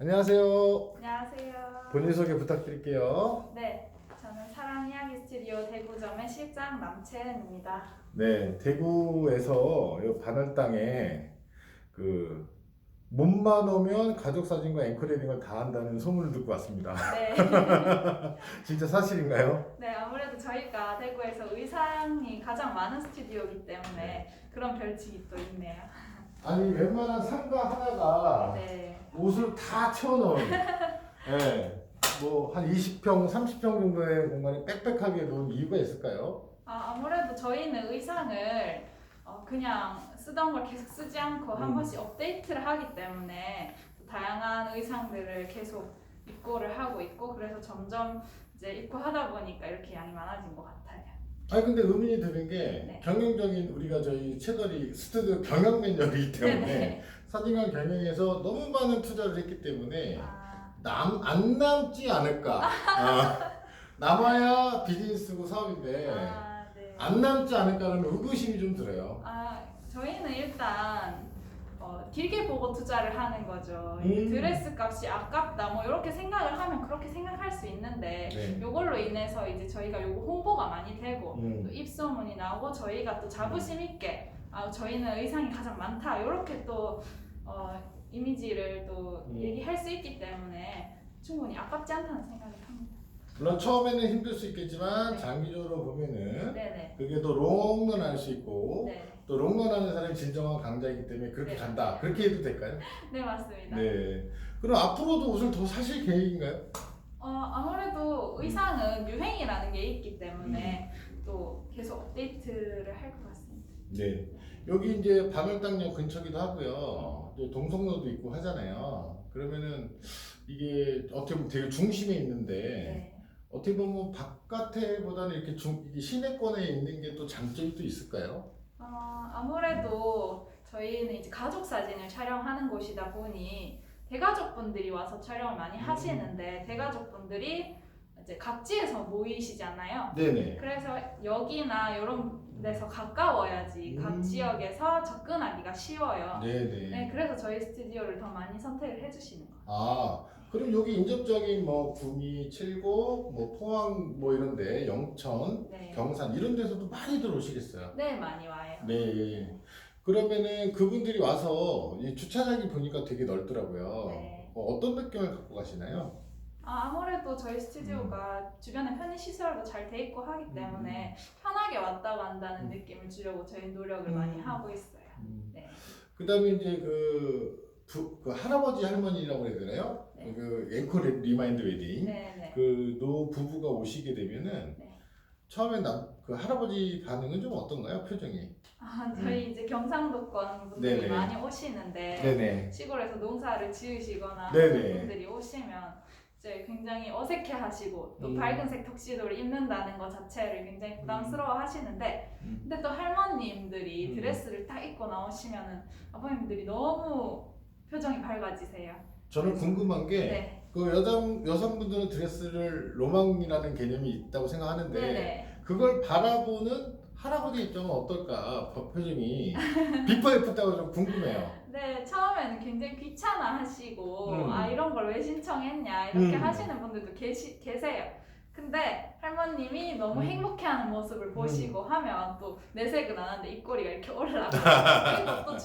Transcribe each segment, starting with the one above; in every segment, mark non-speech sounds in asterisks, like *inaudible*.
안녕하세요. 안녕하세요. 본인 소개 부탁드릴게요. 네, 저는 사랑 이야기 스튜디오 대구점의 실장 남채은입니다. 네, 대구에서 이 바늘 땅에 그 몸만 오면 가족 사진과 앵커레딩을 다 한다는 소문을 듣고 왔습니다. 네, *laughs* 진짜 사실인가요? 네 아무래도 저희가 대구에서 의상이 가장 많은 스튜디오이기 때문에 그런 별칭이 또 있네요. 아니 웬만한 상가 하나가 네, 옷을 다 채워놓은 예, 뭐한 20평, 30평 정도의 공간에 빽빽하게 놓은 이유가 있을까요? 아, 아무래도 저희는 의상을 어, 그냥 쓰던 걸 계속 쓰지 않고 한 음. 번씩 업데이트를 하기 때문에 또 다양한 의상들을 계속 입고를 하고 있고 그래서 점점 이제 입고 하다 보니까 이렇게 양이 많아진 것 같아요. 아니 근데 의문이 드는 게 네. 경영적인 우리가 저희 채널이 스튜디오 경영 매뉴얼이기 때문에. 사진관 경영에서 너무 많은 투자를 했기 때문에 아, 남 안 남지 않을까 *laughs* 아, 남아야 비즈니스고 사업인데 아, 네. 안 남지 않을까라는 의구심이 좀 들어요. 아, 저희는 일단 어, 길게 보고 투자를 하는 거죠. 음. 드레스 값이 아깝다 뭐 이렇게 생각을 하면 그렇게 생각할 수 있는데 네. 요걸로 인해서 이제 저희가 요거 홍보가 많이 되고 음. 또 입소문이 나오고 저희가 또 자부심 있게 아, 저희는 의상이 가장 많다 이렇게 또 어, 이미지를 또 음. 얘기할 수 있기 때문에 충분히 아깝지 않다는 생각을 합니다. 물론 처음에는 힘들 수 있겠지만 네. 장기적으로 보면은 네네. 그게 또 롱런 할 수 있고 네. 또 롱런 하는 사람이 진정한 강자이기 때문에 그렇게 네. 간다 그렇게 해도 될까요? *laughs* 네 맞습니다. 네. 그럼 앞으로도 옷을 더 사실 계획인가요? 어, 아무래도 의상은 유행이라는 게 있기 때문에 음. 또 계속 업데이트를 할 것 같습니다. 네. 여기 이제 바늘땅역 근처기도 하고요. 또 동성로도 있고 하잖아요. 그러면은 이게 어떻게 보면 되게 중심에 있는데 네. 어떻게 보면 바깥에보다는 이렇게 중, 시내권에 있는 게 또 장점이 또 있을까요? 어, 아무래도 저희는 이제 가족 사진을 촬영하는 곳이다 보니 대가족분들이 와서 촬영을 많이 음. 하시는데 대가족분들이 이제 각지에서 모이시잖아요. 네네. 그래서 여기나 이런 데서 가까워야지 각 음. 지역에서 접근하기가 쉬워요. 네네. 네, 그래서 저희 스튜디오를 더 많이 선택을 해주시는 거예요. 아, 그럼 여기 인접적인 뭐 구미, 칠곡, 뭐 포항 뭐 이런데 영천, 네, 경산 이런 데서도 많이 들어오시겠어요? 네 많이 와요. 네. 그러면은 그분들이 와서 이 주차장이 보니까 되게 넓더라고요. 네. 어, 어떤 느낌을 갖고 가시나요? 아, 아무래도 저희 음. 스튜디오가 주변에 편의 시설도 잘 돼 있고 하기 때문에 편하게 왔다 간다는 음. 느낌을 주려고 저희 노력을 음. 많이 하고 있어요. 네. 그다음에 이제 그, 부, 그 할아버지 할머니라고 해야 되나요? 네. 그 리- 리마인드 웨딩. 네, 네. 그 노 부부가 오시게 되면은 네. 처음에 남, 그 할아버지 반응은 좀 어떤가요? 표정이? 아, 저희 이제 경상도권 분들이 음. 네네. 많이 오시는데 네네. 시골에서 농사를 지으시거나 네네. 하는 분들이 오시면 이제 굉장히 어색해하시고 또 음. 밝은색 턱시도를 입는다는 것 자체를 굉장히 부담스러워하시는데 음. 근데 또 할머님들이 음. 드레스를 딱 입고 나오시면은 아버님들이 너무 표정이 밝아지세요. 저는 궁금한 게 네. 그 여성 여성분들은 드레스를 로망이라는 개념이 있다고 생각하는데 네네. 그걸 바라보는 할아버지 입장은 어떨까 그 표정이 비포 애프터가 좀 궁금해요. *laughs* 네, 처음에는 굉장히 귀찮아 하시고, 음. 아, 이런 걸 왜 신청했냐, 이렇게 음. 하시는 분들도 계시, 계세요. 근데 할머님이 너무 음. 행복해하는 모습을 보시고 하면 또 내색은 안 하는데 입꼬리가 이렇게 *laughs* 올라가고 그리고 또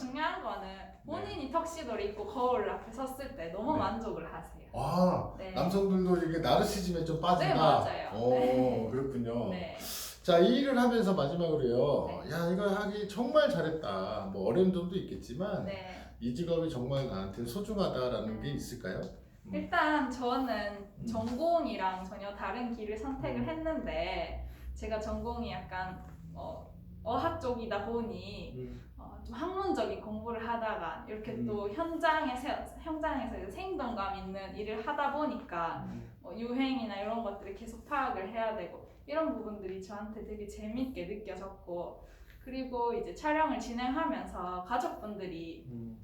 본인이 턱시도를 입고 거울 앞에 섰을 때 너무 네. 만족을 하세요. 아 네. 남성들도 이게 나르시즘에 좀 빠진다. 네, 맞아요. 오 네. 그렇군요. 네. 자, 이 일을 하면서 마지막으로요. 네. 야, 이거 하기 정말 잘했다. 뭐 어려운 점도 있겠지만 네. 이 직업이 정말 나한테 소중하다라는 음. 게 있을까요? 음. 일단 저는 음. 전공이랑 전혀 다른 길을 선택을 음. 했는데 제가 전공이 약간 어, 어학 쪽이다 보니 음. 어, 좀 학문적인 공부를 하다가 이렇게 음. 또 현장에서 현장에서 이제 생동감 있는 일을 하다 보니까 어, 유행이나 이런 것들을 계속 파악을 해야 되고 이런 부분들이 저한테 되게 재밌게 느껴졌고 그리고 이제 촬영을 진행하면서 가족분들이 음.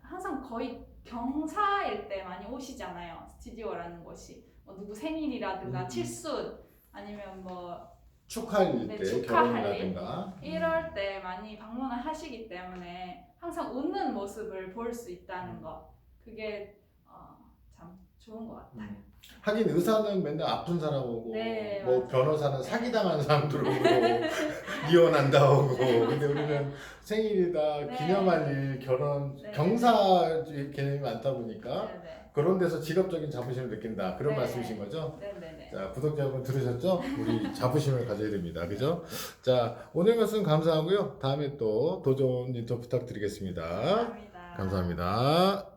항상 거의 경사일 때 많이 오시잖아요. 스튜디오라는 곳이 뭐 누구 생일이라든가 음. 칠순 아니면 뭐 축하할 네, 때 축하할 결혼이라든가 이럴 때 많이 방문을 하시기 때문에 항상 웃는 모습을 볼 수 있다는 거 그게 어, 참 좋은 것 같아요. 음. 하긴 의사는 맨날 아픈 사람 오고 네, 뭐 맞아요. 변호사는 사기당한 사람들 오고 *laughs* 이혼한다 오고 근데 우리는 생일이다 네. 기념할 일 결혼 네. 경사 개념이 많다 보니까 네네. 그런 데서 직업적인 자부심을 느낀다 그런 네. 말씀이신 거죠? 네네네. 자 구독자 여러분 들으셨죠? 우리 자부심을 가져야 됩니다 그죠? 자 오늘 말씀 감사하고요 다음에 또 도전 인터 부탁드리겠습니다 감사합니다. 감사합니다